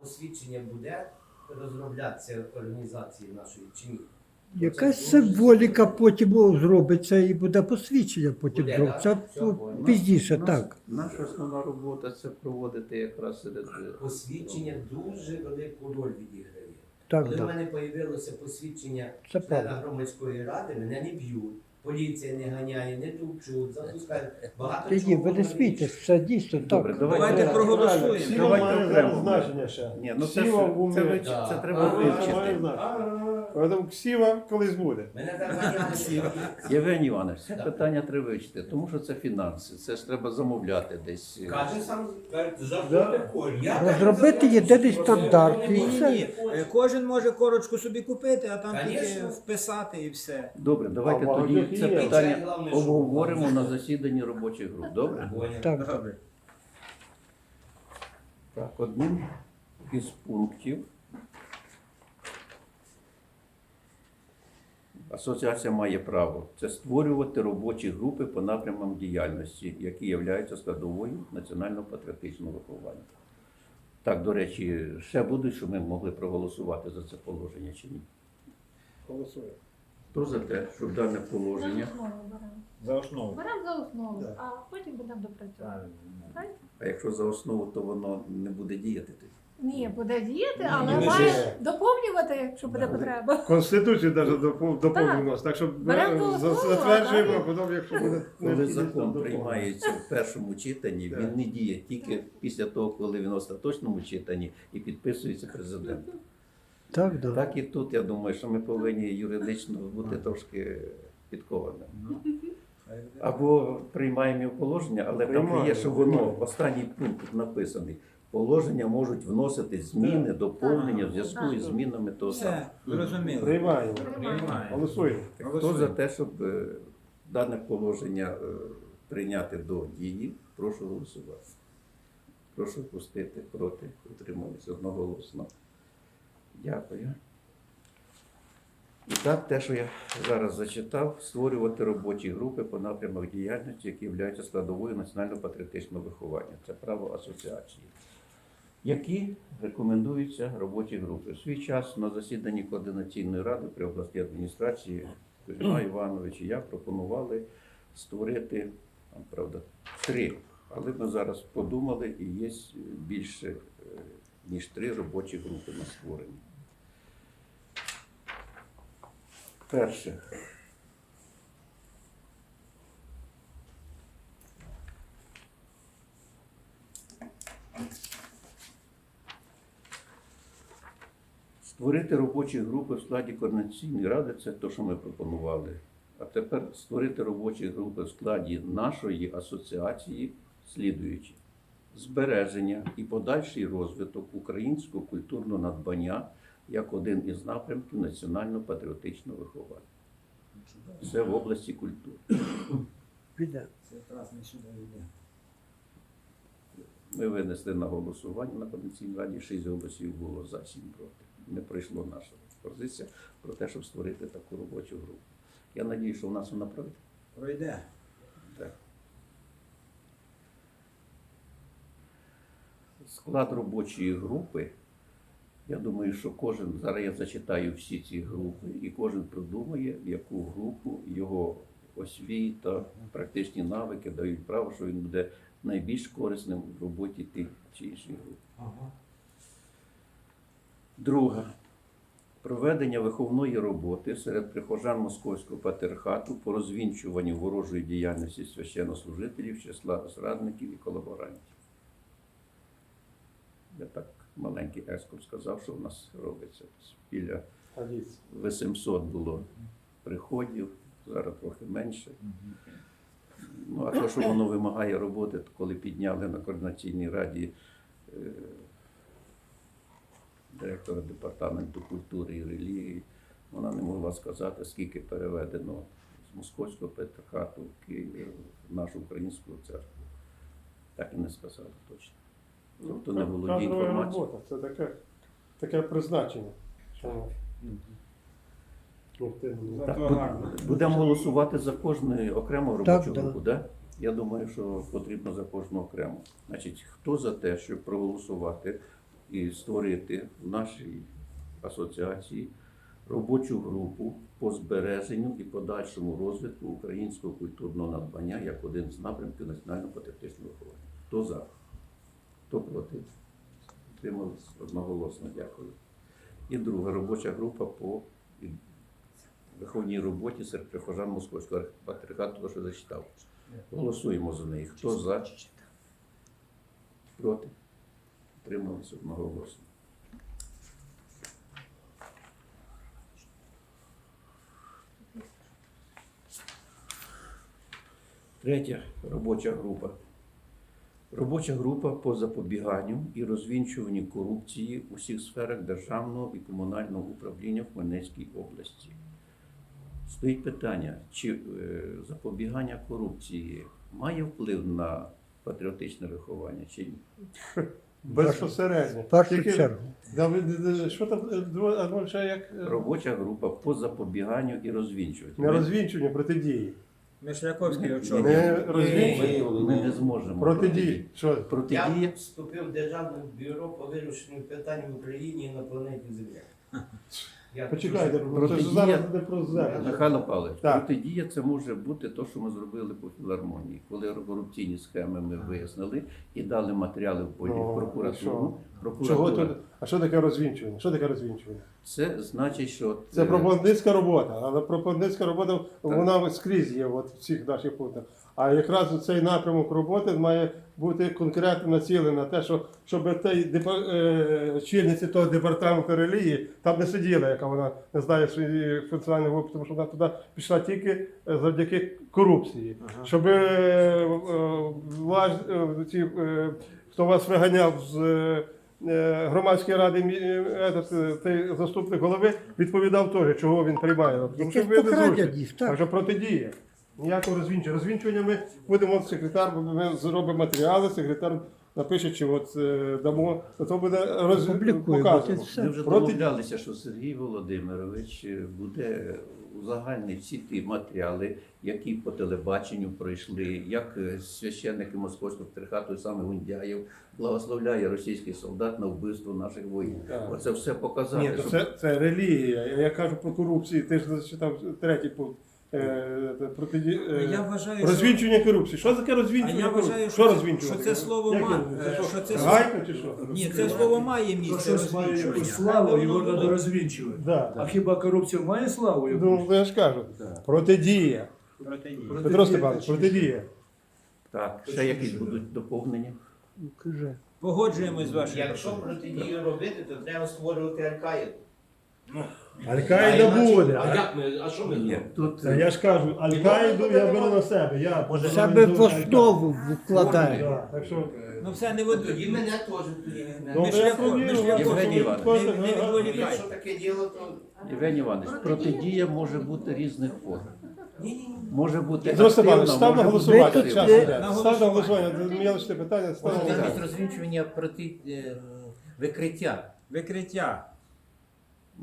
Посвідчення буде розроблятися організації нашої чи ні? Якась символіка потім зробиться і буде посвідчення потім Буде, зробиться. Все, пізніше, Нас- так. Наша основна робота це проводити якраз серед е, Посвідчення дуже велику роль відіграє. Так, Коли в так. мене появилося посвідчення Це члена правда. громадської ради, мене не б'ють. Поліція не ганяє, не тупчуть, запускають. Багато Тоді чого ви не смійтесь, це дійсно Добре, так. давайте, Давайте проголосуємо. Давайте Сіла має окремо. значення ще. Ні, ну це, Сіла ж- це, ви- Да. це треба А, Це має вивчити. значення. Тому ксіва колись буде. Мене так ганяли. Євгеній Іванович, це питання треба вивчити, тому що це фінанси, це ж треба замовляти десь. Каже сам. Да. Я Розробити за- єдиний стандарт. Ні, І все. ні. Кожен може корочку собі купити, а там тільки вписати і все. Добре, давайте А тоді це є. питання головне, що- обговоримо на засіданні робочих груп. Добре? Так. Добре. Так, одним із пунктів. Асоціація має право це створювати робочі групи по напрямам діяльності, які являються складовою національно-патріотичного виховання. Так, до речі, ще будуть, що ми могли проголосувати за це положення чи ні. Голосує. Хто за те, щоб дане положення, За основу беремо. За основу. Беремо за основу, Да. а потім будемо. Правильно. а якщо за основу, то воно не буде діяти тоді. Ні, буде діяти, Ні, але ні, має доповнювати, якщо буде потреба. Конституцію навіть доповнив нас. Так що Беремо до за- основи, затверджуємо, а потім, якщо буде Коли необхідність, закон доповнимо. приймається в першому читанні, Так. він не діє тільки після того, коли він в остаточному читанні і підписується президентом. Так, так. Так і тут я думаю, що ми повинні юридично бути трошки підкованими. Або приймаємо його положення, але там Приймаємо, є, що воно приймаємо. останній пункт тут написаний. Положення можуть вносити зміни, доповнення в зв'язку із змінами того самого. Все, зрозуміло. Приймаємо. Приймаємо. Голосуємо. Хто за те, щоб е, дане положення е, прийняти до дії, прошу голосувати. Прошу пустити проти, утримались одноголосно. Дякую. І так, те, що я зараз зачитав, створювати робочі групи по напрямах діяльності, які являються складовою національно-патріотичного виховання. Це право асоціації. Які рекомендуються робочі групи? В свій час на засіданні координаційної ради при обласній адміністрації Кузьма Іванович і я пропонували створити, там, правда, три. Але ми зараз подумали і є більше е, ніж три робочі групи на створення. Перше. Створити робочі групи в складі координаційної ради це те, що ми пропонували. А тепер створити робочі групи в складі нашої асоціації, слідуючи збереження і подальший розвиток українського культурного надбання як один із напрямків національно-патріотичного виховання. Це в області культури. Піде. Це. Ми винесли на голосування на координаційній раді, шість голосів було за, сім проти. Не пройшла наша позиція про те, щоб створити таку робочу групу. Я надію, що у нас вона пройде. Пройде. Так. Склад робочої групи. Я думаю, що кожен, зараз я зачитаю всі ці групи, і кожен придумає, в яку групу його освіта, практичні навики дають право, що він буде найбільш корисним в роботі тих чи інших груп. Ага. Друга. Проведення виховної роботи серед прихожан Московського патріархату по розвінчуванню ворожої діяльності священнослужителів, числа зрадників і колаборантів. Я так маленький екскурс сказав, що в нас робиться. Біля 800 було приходів, зараз трохи менше. Ну, а то, що воно вимагає роботи, коли підняли на координаційній раді е, директора департаменту культури і релігії, вона не могла сказати, скільки переведено з московського патріархату в Київ в нашу українську церкву. Так і не сказала точно. Тобто не володіє інформацією. робота. Це таке, таке призначення. Ну, ну, Так, гарно. будемо голосувати за кожну окрему робочу Так, групу, да? Я думаю, що потрібно за кожну окремо. Значить, хто за те, щоб проголосувати і створити в нашій асоціації робочу групу по збереженню і подальшому розвитку українського культурного надбання як один з напрямків національного патріотичного виховання. Хто за? Хто проти? Утримались одноголосно, дякую. І друга робоча група по виховній роботі серед прихожан Московського патріархату, що зачитав. Голосуємо за неї. Хто за? Проти? Утримались одноголосно. Третя робоча група. Робоча група по запобіганню і розвінчуванню корупції у всіх сферах державного і комунального управління в Хмельницькій області. Стоїть питання, чи е, запобігання корупції має вплив на патріотичне виховання, чи ні? Безпосередньо. В першу Тільки- чергу. Да, ви- ви- ви- Що там, е, друге, а ще як? е, Робоча група по запобіганню і розвінчуванню. Не розвінчування, протидії. Мишляковський Ні, очолює. Не розвінчування, Ми не зможемо. протидії. Що? Я Протидія вступив в Державне бюро по вирішенню питань в Україні і на планеті Земля. Я Почекайте, дуже- це ж зараз не про землю. Михайло Павлович, Так. протидія це може бути те, що ми зробили по філармонії, коли корупційні схеми ми вияснили і дали матеріали в полі Ну, в прокуратуру. що? Чого Прокуратура. тут? А що таке розвінчування? Що таке розвінчування? Це значить, що Це е, пропагандистська робота, але пропагандистська робота вона скрізь є от, в всіх наших пунктах. А якраз цей напрямок роботи має бути конкретно націлений на те, що щоб той депа- е, чільниці того департаменту релігії там не сиділа, яка вона не знає свої функціональні випадки, тому що вона туди пішла тільки е, завдяки корупції. Щоб е, влаж- ці, хто вас виганяв з. Громадської ради той заступник голови відповідав теж, чого він приймає. Тому що ви не зручні. Так так. що протидія. Ніякого розвінчення. Розвінчування ми будемо от секретар, ми зробимо матеріали, секретар напише, чи от е, дамо, то то буде роз... Показано. Ми вже Проти- домовлялися, що Сергій Володимирович е, буде узагальнити всі ті матеріали, які по телебаченню пройшли, як е, священники Московського патріархату, і саме Гундяєв, благословляє російський солдат на вбивство наших воїнів. Так. Оце все показати. Ні, то щоб- це, це релігія. Я кажу про корупцію, ти ж зачитав третій пункт. Е, протиді... е, Я вважаю, що... Корупції. Що таке А розвінчування я корупції? вважаю, що що, розвінчувати? що це слово Як ма... він? Це е, що, що це Гайка чи що? Ні, це слово має місце має якусь славу, його треба розвінчувати. Да. А хіба корупція має славу Ну, я ж кажу. Протидія. Протидія. Петро Степанович, протидія. Так, ще якісь будуть доповнення? Ну, кажи. Погоджуємось з вашим. Якщо протидію робити, то треба створювати Аль-Каїду. Аль-Каїда буде. А як ми? А що ми Ні, зробимо? тут Та я ж кажу, Аль-Каїду я беру на себе. Я Себе в основу вкладає. Да, так що, Ну все, не Ну, від... Тоді мене теж тоді не ну, я шляхом- ми шляхом- Євгеній Іванович. Не- не ну, відволікай. Якщо таке діло, то Євгеній Іванович, протидія може бути різних форм. Може бути активна, став на може бути голосування. Ви Час іде. Став на голосування. Мілочне питання. Став на Може, голосування. замість розвінчування проти е, викриття. Викриття.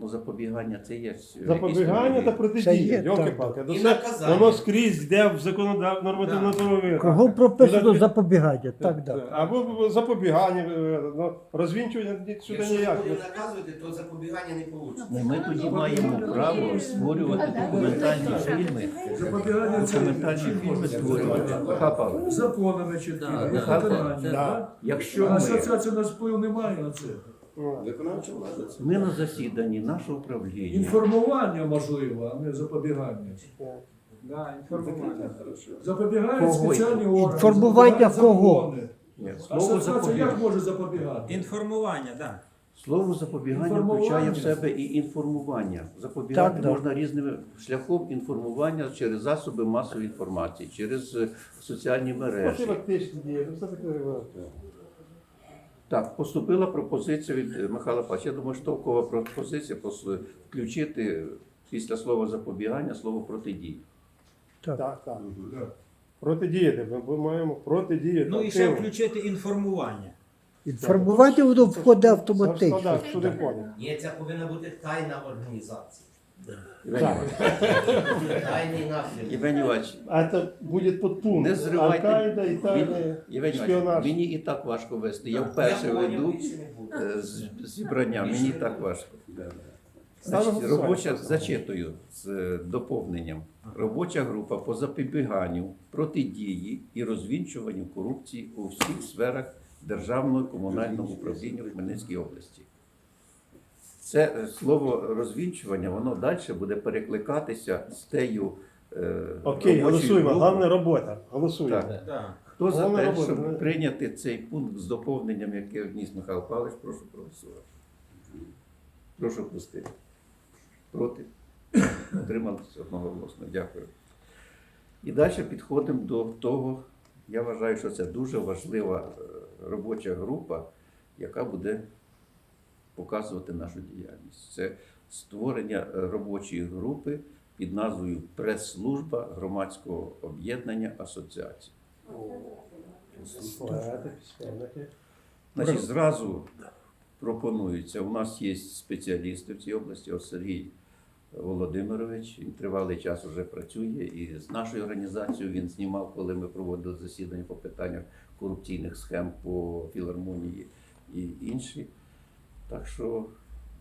Ну, запобігання це є. Запобігання та. Протидія. є, Йолки-палки. І наказання. Воно скрізь йде в законодав нормативно правових. Кого прописано Ну, запобігання? Так, так. Або запобігання, е, ну, розвінчування сюди якщо ніяк. будемо наказувати, то запобігання не вийде. Ну, Ми тоді маємо право створювати документальні фільми. Запобігання це Документальні фільми створювати. Законами да? Якщо асоціація у нас впливу немає на це. Ну, ми на засіданні нашого управління Інформування можливо, а не запобігання. Да, інформування. Запобігають Кого? спеціальні органи. Інформування запобігають кого? закони. Ні, слово Асоціація як запобігання. може запобігати? Інформування, так. Слово запобігання Інформування. включає в себе і інформування. Запобігати Так, так. можна різними шляхом інформування через засоби масової інформації, через е, соціальні мережі. профілактичні дії, ну, все таке. Так, поступила пропозиція від е, Михайла Павловича. Я думаю, штовкова пропозиція включити після слова запобігання слово протидії. Так, так. Так. Протидіяти. Ми маємо протидіяти. Ну і ще включити інформування. Інформування воно входить автоматично. Ні, це повинна бути тайна організація. Іванович, Іванович, А це буде подпункт. Не зривайте. Аль-Каїда і мені, шпіонаж. І так важко вести. Я вперше веду е, з- зібрання, мені так важко. Значить, голосування. робоча зачитую з е, доповненням. Робоча група по запобіганню, протидії і розвінчуванню корупції у всіх сферах державного і комунального управління в Хмельницькій області. Це е, слово розвінчування, воно далі буде перекликатися з тею. е, Окей, голосуємо. групи. Головна робота. Голосуємо. Так. Да. Хто за те, робота, щоб прийняти цей пункт з доповненням, яке вніс Михайло Павлович, прошу проголосувати. Прошу пустити. Проти? Утрималися одноголосно. Дякую. І далі підходимо до того, я вважаю, що це дуже важлива е, робоча група, яка буде показувати нашу діяльність. Це створення е, робочої групи під назвою Прес-служба громадського об'єднання асоціацій. Значить, зразу пропонується, у нас є спеціалісти в цій області, ось Сергій Володимирович, він тривалий час вже працює, і з нашою організацією він знімав, коли ми проводили засідання по питаннях корупційних схем по філармонії і інші. Так що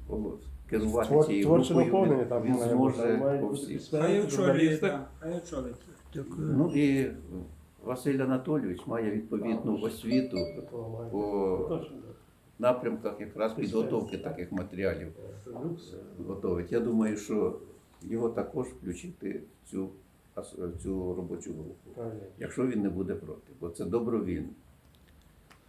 Володь, керувати Твор- цією Творче групою наповнення він, там він має бути, зможе мають по бути всіх. письменники, Хай очолює, журналісти. да, хай очолить. Ну і Василь Анатолійович має відповідну освіту Такого має по. Точно. напрямках якраз підготовки таких матеріалів готовить. Я думаю, що його також включити в цю, ас- в цю робочу групу, Правильно. якщо він не буде проти, бо це добровільно.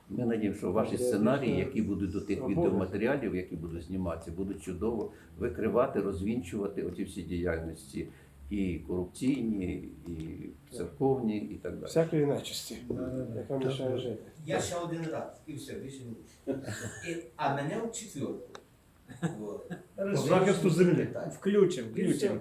Ми надіємося, що ваші сценарії, які будуть до тих відеоматеріалів, які будуть зніматися, будуть чудово викривати, розвінчувати оці всі діяльності і корупційні, і церковні, і так далі. Всякої нечисті, яка мішає жити. Я ще один раз, і все, більше не. І- А мене. Вот. По захисту землі. Включимо, включимо.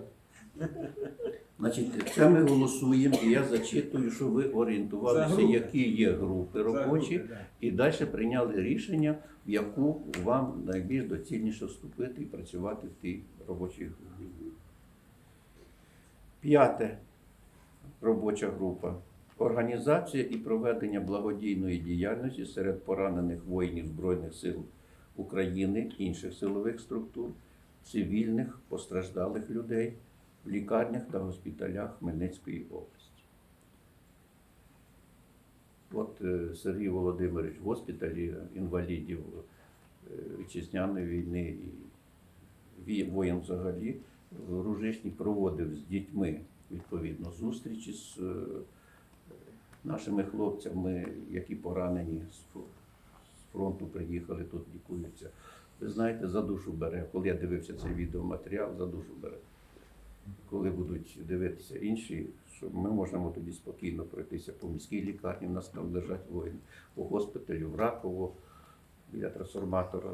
Значить, це ми голосуємо, і я зачитую, що ви орієнтувалися, які є групи робочі, і далі прийняли рішення, в яку вам найбільш доцільніше вступити і працювати в тій робочій групі. П'яте робоча група. Організація і проведення благодійної діяльності серед поранених воїнів Збройних сил України, інших силових структур, цивільних постраждалих людей в лікарнях та госпіталях Хмельницької області. От е, Сергій Володимирович в госпіталі інвалідів е, вітчизняної війни і воїн взагалі в Ружишні проводив з дітьми відповідно зустрічі з е, нашими хлопцями, які поранені з фронту приїхали, тут лікуються. Ви знаєте, за душу бере. Коли я дивився цей відеоматеріал, за душу бере. Коли будуть дивитися інші, що ми можемо тоді спокійно пройтися по міській лікарні, в нас там лежать воїни, по госпіталю в Раково, біля трансформатора,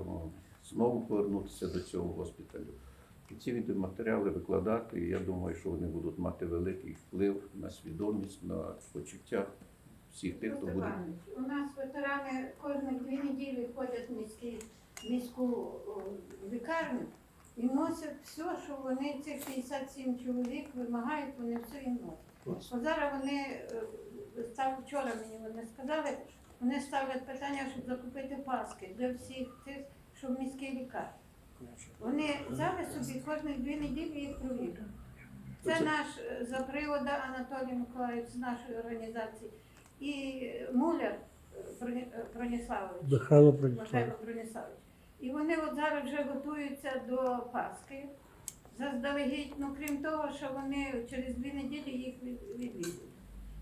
знову повернутися до цього госпіталю. І ці відеоматеріали викладати, і я думаю, що вони будуть мати великий вплив на свідомість, на почуття всіх тих, хто буде. У нас ветерани кожні дві неділі ходять в міську лікарню і носять все, що вони, цих 57 чоловік вимагають, вони все їм носять. От зараз вони, е, вчора мені вони сказали, вони ставлять питання, щоб закупити паски для всіх тих, що в міській лікарні. Вони взяли собі кожні дві неділі їх провірять. Це наш е, за привода Анатолій Миколаївич з нашої організації і Муляр е, е, Броніславович. Михайло Бронислав. Михайло Броніславович. І вони от зараз вже готуються до Пасхи. Заздалегідь, ну крім того, що вони через дві неділі їх від- відвідують.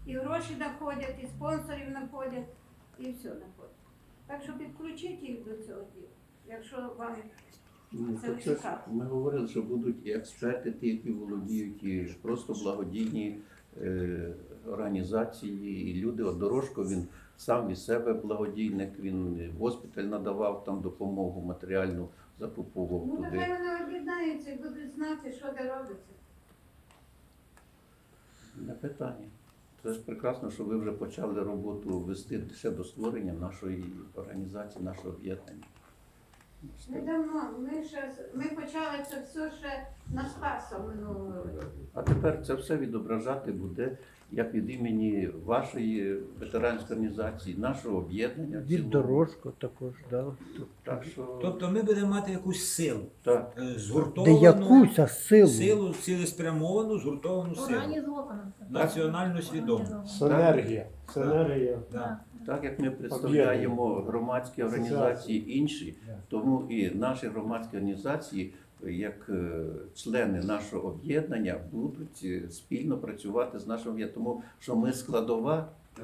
І гроші знаходять, і спонсорів знаходять, і все знаходять. Так що підключіть їх до цього діла, якщо вам Ну, Це цікаво. Ми говорили, що будуть і експерти, ті, які володіють, і просто благодійні е, організації, і люди. От Дорожко він сам від себе благодійник, він госпіталь надавав там допомогу матеріальну, закуповував Ну, туди. нехай вони об'єднаються і будуть знати, що де робиться. Не питання. Це ж прекрасно, що ви вже почали роботу вести ще до створення нашої організації, нашого об'єднання. Недавно ми ще ми почали це все ще на Спаса минулого року. А тепер це все відображати буде як від імені вашої ветеранської організації, нашого об'єднання. в Від цілому. дорожку також, да. Так що Тобто ми будемо мати якусь силу, так. е, Де згуртовану якусь а силу. силу, цілеспрямовану, згуртовану силу. Організовано. Національно свідому. Синергія. Синергія. Да. Так як ми представляємо громадські організації інші, тому і наші громадські організації, як е, члени нашого об'єднання, будуть е, спільно працювати з нашим об'єднанням, тому що ми складова е,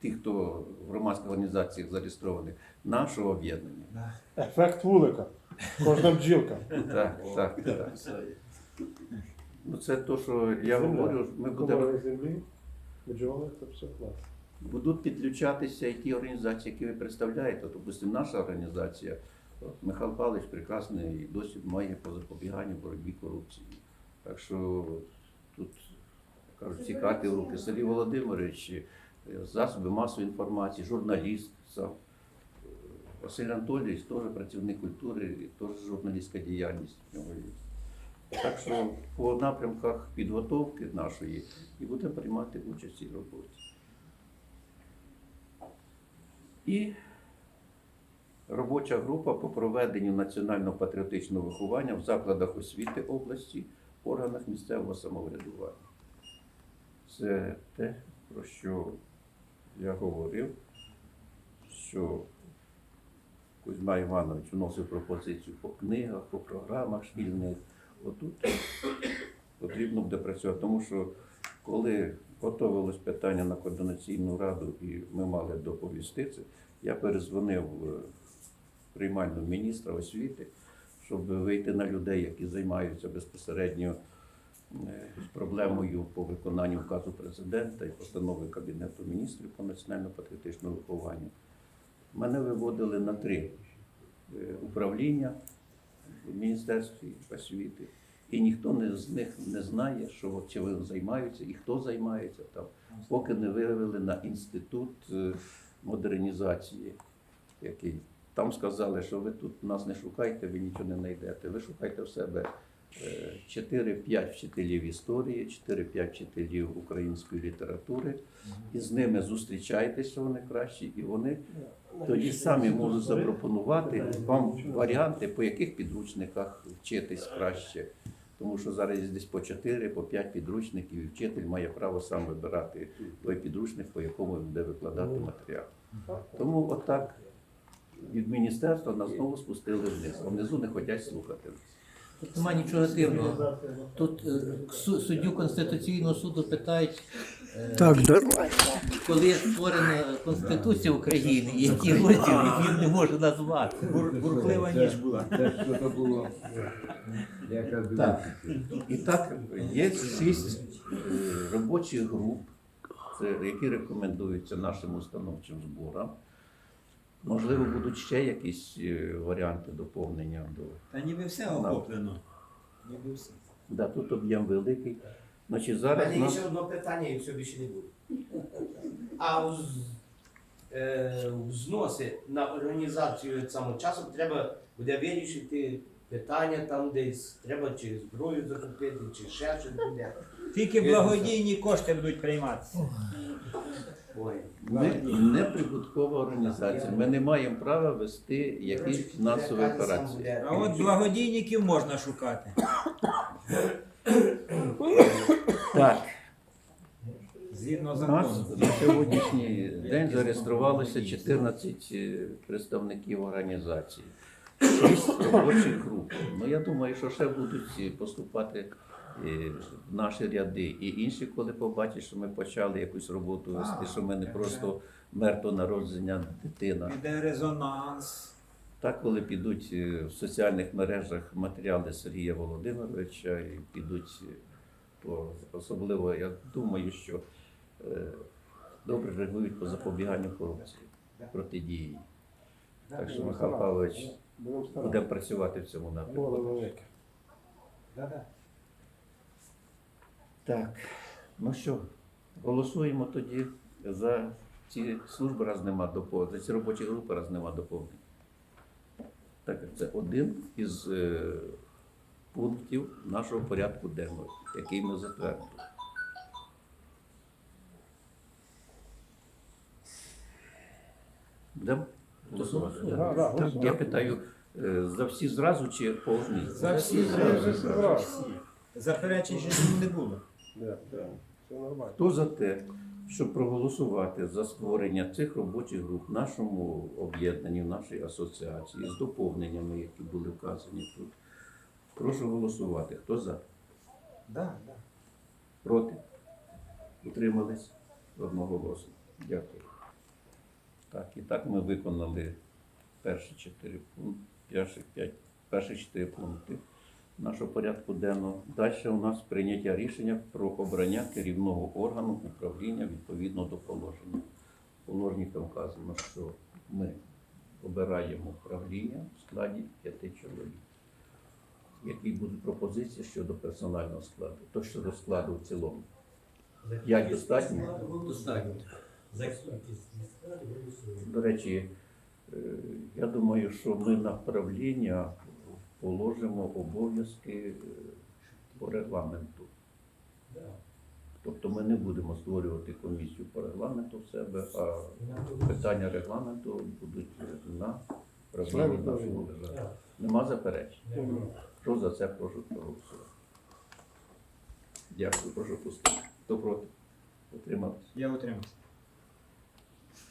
тих, хто в громадських організаціях зареєстрованих, нашого об'єднання. Ефект вулика. Кожна бджілка. Так, так, так. Ну це то, що я говорю, ми будемо землі, бджоли, це все клас. Будуть підключатися і ті організації, які ви представляєте. Допустимо, наша організація, от Михайло Павлович прекрасний досвід має по запобіганню боротьбі корупції. Так що тут кажуть, ці карти в руки. Сергій Володимирович, е, засоби масової інформації, журналіст сам. Василь Анатолійович теж працівник культури, теж журналістська діяльність в нього є. Так що по напрямках підготовки нашої і будемо приймати участь в цій роботі. І робоча група по проведенню національно-патріотичного виховання в закладах освіти області, органах місцевого самоврядування. Це те, про що я говорив, що Кузьма Іванович вносив пропозицію по книгах, по програмах шкільних. Отут потрібно буде працювати, тому що коли готувалось питання на координаційну раду і ми мали доповісти це, я перезвонив е, приймальну міністра освіти, щоб вийти на людей, які займаються безпосередньо е, проблемою по виконанню указу президента і постанови Кабінету міністрів по національно-патріотичному вихованню. Мене виводили на три е, управління в Міністерстві освіти. І ніхто не з них не знає, що от чим займаються і хто займається там, поки не вивели на інститут е, модернізації, який. Там сказали, що ви тут нас не шукайте, ви нічого не знайдете. Ви шукайте в себе е, 4-5 вчителів історії, 4-5 вчителів української літератури, і з ними зустрічайтеся вони кращі, і вони тоді самі можуть запропонувати вам варіанти, по яких підручниках вчитись краще. Тому що зараз є десь по 4, по 5 підручників, і вчитель має право сам вибирати той підручник, по якому він буде викладати матеріал. Тому отак від міністерства нас знову спустили вниз, а внизу не хочуть слухати. Тут немає нічого дивного. Тут е, суддю Конституційного суду питають, Так, давай. коли створена Конституція України, які розділи він не може назвати. Бур- Бурхлива ніч була. Це було. Так. І так, є шість е, робочих груп, які рекомендуються нашим установчим зборам. Можливо, будуть ще якісь е, варіанти доповнення до. Та ніби все охоплено. Ніби все. Да, тут об'єм великий. Значить, У зараз мене є ще одне питання, і все більше не буде. А у з- е, взноси на організацію саме часом треба буде вирішити питання там десь, треба чи зброю закупити, чи ще щось буде. Тільки благодійні кошти будуть прийматися. Ой. Ми не прибуткова організація. Ми не маємо права вести якісь фінансові операції. А от благодійників можна шукати. Так, Згідно закону. на сьогоднішній день зареєструвалося 14 е, представників організації, 6 робочих груп. Ну я думаю, що ще будуть е, поступати е, в наші ряди. І інші, коли побачать, що ми почали якусь роботу вести, що ми не просто мертво народження дитина. Іде резонанс. Так, коли підуть е, в соціальних мережах матеріали Сергія Володимировича і підуть е, по особливо, я думаю, що е, добре реагують по запобіганню корупції, протидії. Так що Михайло Павлович Будемо буде працювати в цьому напрямку. Так, ну що, голосуємо тоді за ці служби, раз нема доповнень, за ці робочі групи, раз нема доповнень. Це один із е, пунктів нашого порядку денного, який ми затвердили. Будемо голосувати? Да, да, Я питаю, е, за всі зразу чи по одній? За всі зразу. Заперечень ще не було. Да, да, Все нормально. Хто за те, щоб проголосувати за створення цих робочих груп в нашому об'єднанні, в нашій асоціації з доповненнями, які були вказані тут? Прошу голосувати. Хто за? Да, да. Проти? Утримались одноголосно. Дякую. Так, і так ми виконали перші чотири пункти, перші п'ять, перші чотири пункти нашого порядку денного. Далі у нас прийняття рішення про обрання керівного органу управління відповідно до положення. В положенні там вказано, що ми обираємо правління в складі п'яти чоловік. Які будуть пропозиції щодо персонального складу, то щодо складу в цілому. Достатньо? Достатньо. До речі, е, я думаю, що ми на правління положимо обов'язки е, по регламенту. Тобто ми не будемо створювати комісію по регламенту в себе, а питання регламенту будуть на правлінні нашого держави. Нема заперечень. Хто за це прошу проголосувати? Дякую, прошу пустити. Хто проти? Утримався. Я утримався.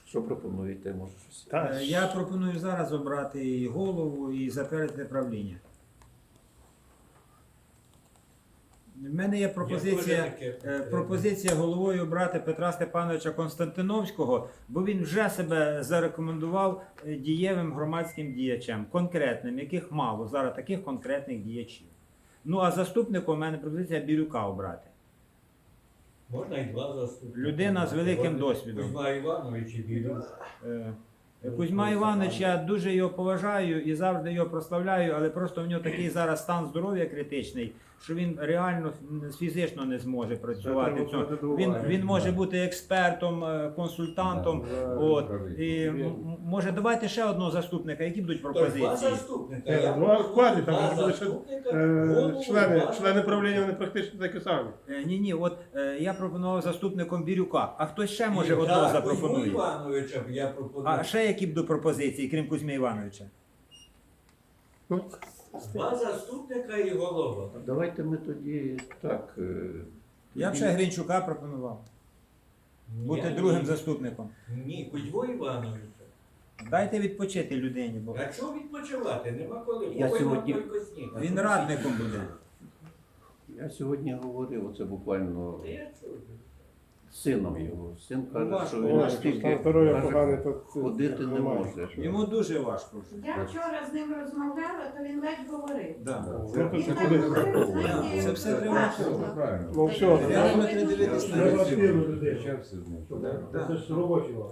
Що пропонуєте? Може щось? Так. Е, Я пропоную зараз обрати і голову і затвердити правління. В мене є пропозиція, е, пропозиція головою обрати Петра Степановича Константиновського, бо він вже себе зарекомендував е, дієвим громадським діячем, конкретним, яких мало зараз таких конкретних діячів. Ну а заступником у мене пропозиція Бірюка обрати. Можна і два заступника. Людина з великим досвідом. Кузьма Іванович і Бірюк. Е, Кузьма Іванович, я дуже його поважаю і завжди його прославляю, але просто в нього такий зараз стан здоров'я критичний, що він реально фізично не зможе працювати. в цьому. Він, він може бути експертом, е, консультантом. От, і може давайте ще одного заступника, які будуть Тож два пропозиції. заступника. Я два там два ще, заступника, Е, Члени, члени правління вони практично такі самі. Ні, ні, от е, я пропонував заступником Бірюка, а хтось ще може І одного так, запропонує. Івановича б я пропоную. А ще які будуть пропозиції, крім Кузьми Івановича? Ну, Два заступника і голова. Давайте ми тоді так. е, Я б ще Гринчука пропонував. Бути Ні, другим ні. заступником. Ні, Кузьму Івановича. Дайте відпочити людині, бо А чого відпочивати? Нема коли. Я Ой, сьогодні- тільки сніг. він радником буде. Я сьогодні говорив, оце буквально Та я чую. Сином його. Син каже, що він настільки каже, ходити не немає. може. Йому дуже важко. Я вчора з ним розмовляла, то він ледь говорив. Да. Ну, то Він що так куди? говорив, знаєте, Це все треба страшно. Правильно. Ну все, Реально треба дивитись на треба це. людей. Ж робочі вам.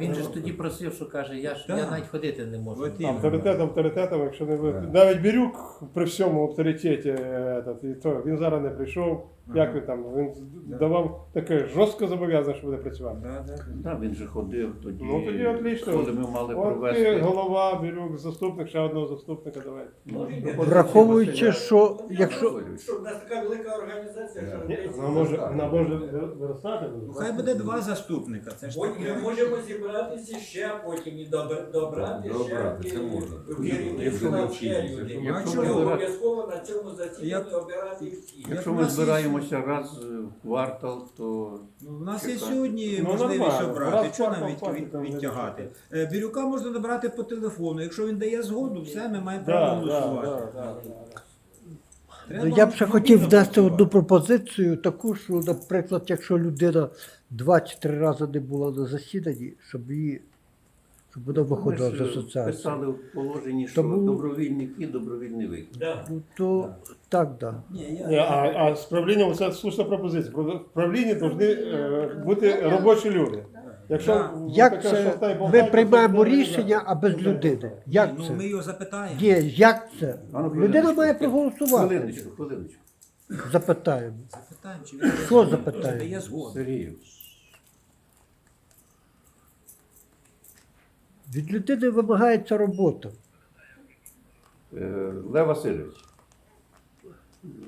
Він же ж тоді просив, що каже, я ж я навіть ходити не можу. От. Авторитет авторитетом, якщо не ви. Навіть Бірюк при всьому авторитеті, е, этот, і то, він зараз не прийшов. Як він там? Він Да. давав таке жорстко зобов'язання, що буде працювати. Да, да. Да, він же ходив тоді, Ну, тоді отлично. коли ми мали От ти провести. голова, Бірюк, заступник, ще одного заступника давай. Ну, Враховуючи, що якщо Що в нас така велика організація, що Ні, Вона може, вона може виростати. Ну, хай буде два заступника. Це ж Потім таке. можемо зібратися ще, потім і добр- добрати ще це е, можна. в Якщо не ще вчитися, людей. Якщо Ми ми обов'язково на цьому засіданні Як- обирати всіх. Якщо ми збираємося раз в квартал, то Ну, у нас є сьогодні Ну, можливість нормально. обрати. Раз Чого нам від, платить, від, відтягати? Е, Бірюка можна набрати по телефону. Якщо він дає згоду, все, ми маємо Да, право да, голосувати. да, да, да. Ну, я б ще хотів дати одну пропозицію, таку, що, наприклад, якщо людина два чи три рази не була на засіданні, щоб її щоб вона виходила з ж асоціації. писали в положенні, що Тому- добровільний вхід, добровільний вихід. Да. Ну, то так, да. Ні, я- Ні, а, а з правлінням це слушна пропозиція. Про- В правлінні повинні е, бути робочі люди. Якщо Да. Як таке, це ми приймаємо то це не рішення, а без людини? Як ну, це? ми його запитаємо. Є, як це? А ну, Людина хвилиночку. має проголосувати. Хвилиночку, хвилиночку. Запитаємо. Запитаємо, чи він дає згоду. запитаємо? Чи дає згоду. Сергію, Від людини вимагається робота. Е, Лев Васильович,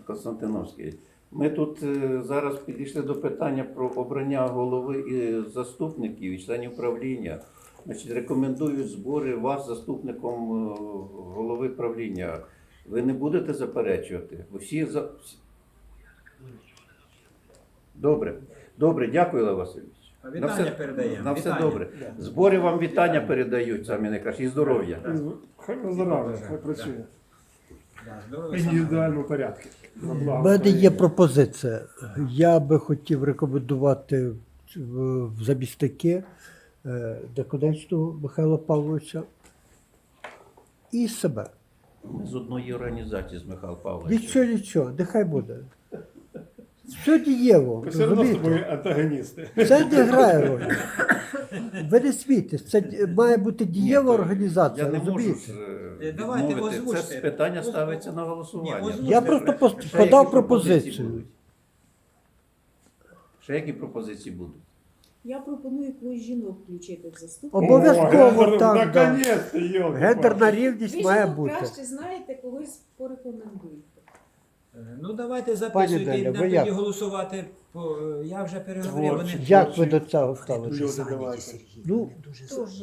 Константиновський, ми тут е, зараз підійшли до питання про обрання голови і заступників і членів правління. Значить, рекомендують збори вас заступником е, голови правління. Ви не будете заперечувати? Всі за. всі- Добре, добре, дякую, Лев Васильович. А На Вітання все- передаємо. На все Вітання. добре. Збори вам вітання передають, самі найкраще, і здоров'я. Хай виздоравлює, хай працює. Да, В індивідуальному порядку. У мене є пропозиція. Я би хотів рекомендувати в замісники е, Михайла Павловича і себе. З одної організації з Михайлом Павловичем. Нічого, нічого, нехай буде. Все дієво. Все одно з тобою антагоністи. Це не грає ролі. Ви не смійтесь, це має бути дієва Ні, організація, Я не можу розумієте? ж е, Е, давайте відмовити. озвучте. Це питання ставиться на Ні, голосування. озвучте. Я просто пос- Ще подав пропозиції пропозицію. будуть? Ще які пропозиції будуть? Я пропоную якусь жінок включити в заступник. Обов'язково так. да. Наконець-то, Гендерна Ви рівність має жінок бути. краще знаєте, когось порекомендуйте. Е, Ну давайте записуйте Деля, і ви будемо як? тоді голосувати. По... е, Я вже переговорив. Вони... Як ви до цього ставитесь? Люди, давайте. Ну,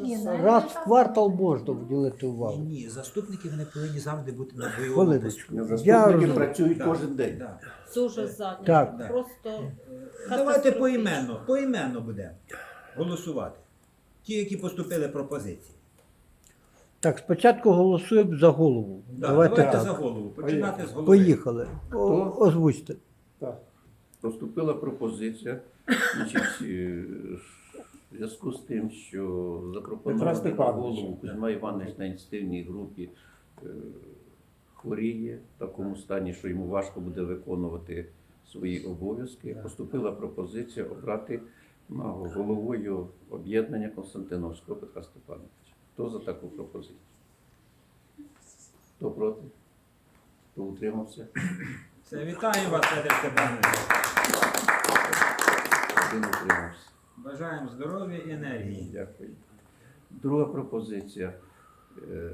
Ні, навіть раз в квартал можна. вділити увагу. Ні, заступники вони повинні завжди бути на бойовому Хвилиночку. посту. Заступники розумію. працюють Да, кожен день. да. Дуже задня. Так. Да. Просто Давайте поіменно, поіменно будемо голосувати. Ті, які поступили пропозиції. Так, спочатку голосуємо за голову. Да, давайте, давайте так. за голову. Починати з голови. Поїхали. О, Хто? озвучте. Так. Поступила пропозиція. Значить, е, в зв'язку з тим, що Петра запропонований на Степановича. голову Кузьма Іванович на ініціативній групі е, хворіє в такому стані, що йому важко буде виконувати свої обов'язки. Поступила пропозиція обрати на головою об'єднання Константиновського Петра Степановича. Хто за таку пропозицію? Хто проти? Хто утримався? Все, вітаю вас, Петр Степанович. Один утримався. Бажаємо здоров'я і енергії. Дякую. Друга пропозиція. Е,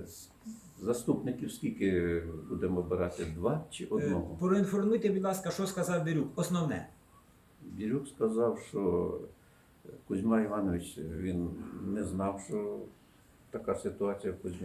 Заступників скільки будемо обирати? Два чи Е, одного? Проінформуйте, будь ласка, що сказав Бірюк. Основне. Бірюк сказав, що Кузьма Іванович він не знав, що така ситуація в Кузьмі